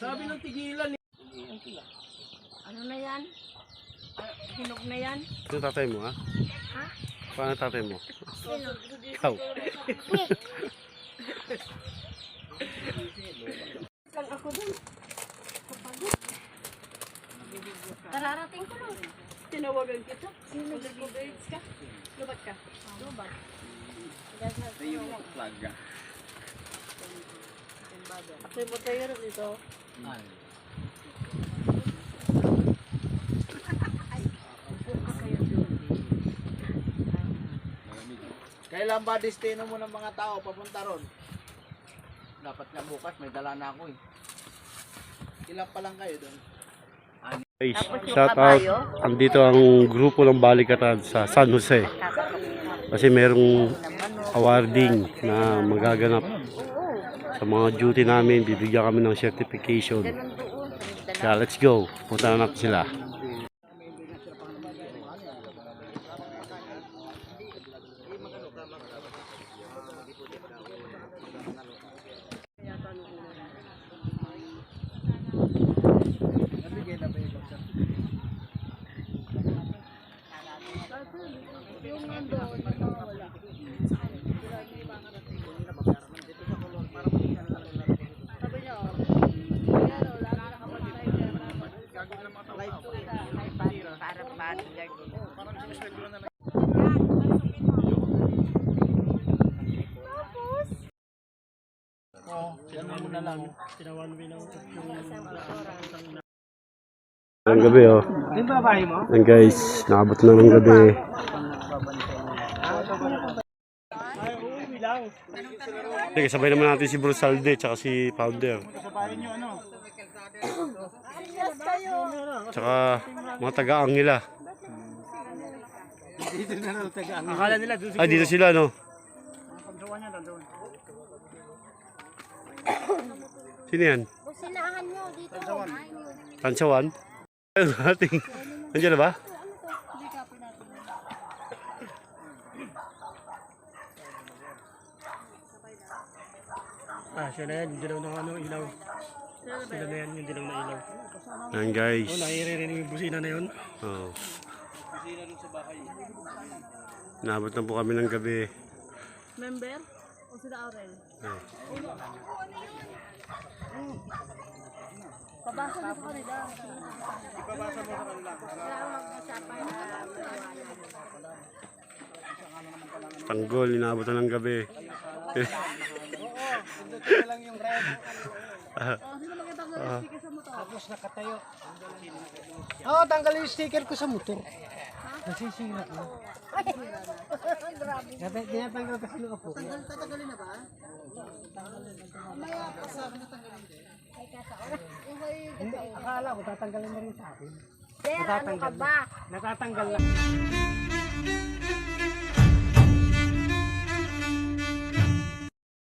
Sabi ng tigilan eh. Ano na yan? Ah, hinog na yan? Ito tatay mo, ha? Ha? Paano tatay mo? Sino? Ikaw. Lang ako dun. Kapagod. Kararating ko lang. Tinawagan kita. Sino? Nag-birds ka. Lubat ka. Lubat. May botaya rin ito. Kailan ba destino mo ng mga tao papunta ron? Dapat nga bukas, may dala na ako eh. Ilan pa lang kayo doon? Guys, shout out. Andito ang grupo ng balikatan sa San Jose. Kasi merong awarding na magaganap sa mga duty namin. Bibigyan kami ng certification. Kaya let's go. Punta na natin sila. Yung sa Sabi Ang gabi oh. Yung babae mo? Yan guys, nakabot na ng gabi. Sige, sabay naman natin si Bruce Salde tsaka si ano? Tsaka mga taga-ang nila. Dito na lang tagaan. Akala nila doon Ay, dito sila no? Pagsawa niya doon. Sino yan? Dito. Tansawan? Ayun natin. Nandiyan na ba? Ah, siya na yan. Yung dilaw ng ano, ilaw. Sila na yan, yung dilaw na ilaw. Yan guys. Oh, nakiririnig yung busina na yun. Oh. Nabot na po kami ng gabi. Member? O sila Aurel? Oh. Pabasa mo sa kanila. Tanggol, inabot na ng gabi. Ito lang yung red. Oh, sino makita ko yung sticker sa motor? Tapos nakatayo. Oo, oh, tanggalin yung sticker ko sa motor. Nasisira ko. Grabe. Tinatanggal kasi ng apo. Tatagalin na ba? Mamaya, kasama na tanggalin din. Hindi, akala ko tatanggalin na rin sa akin. Sir, ano ka ba? Natatanggal lang.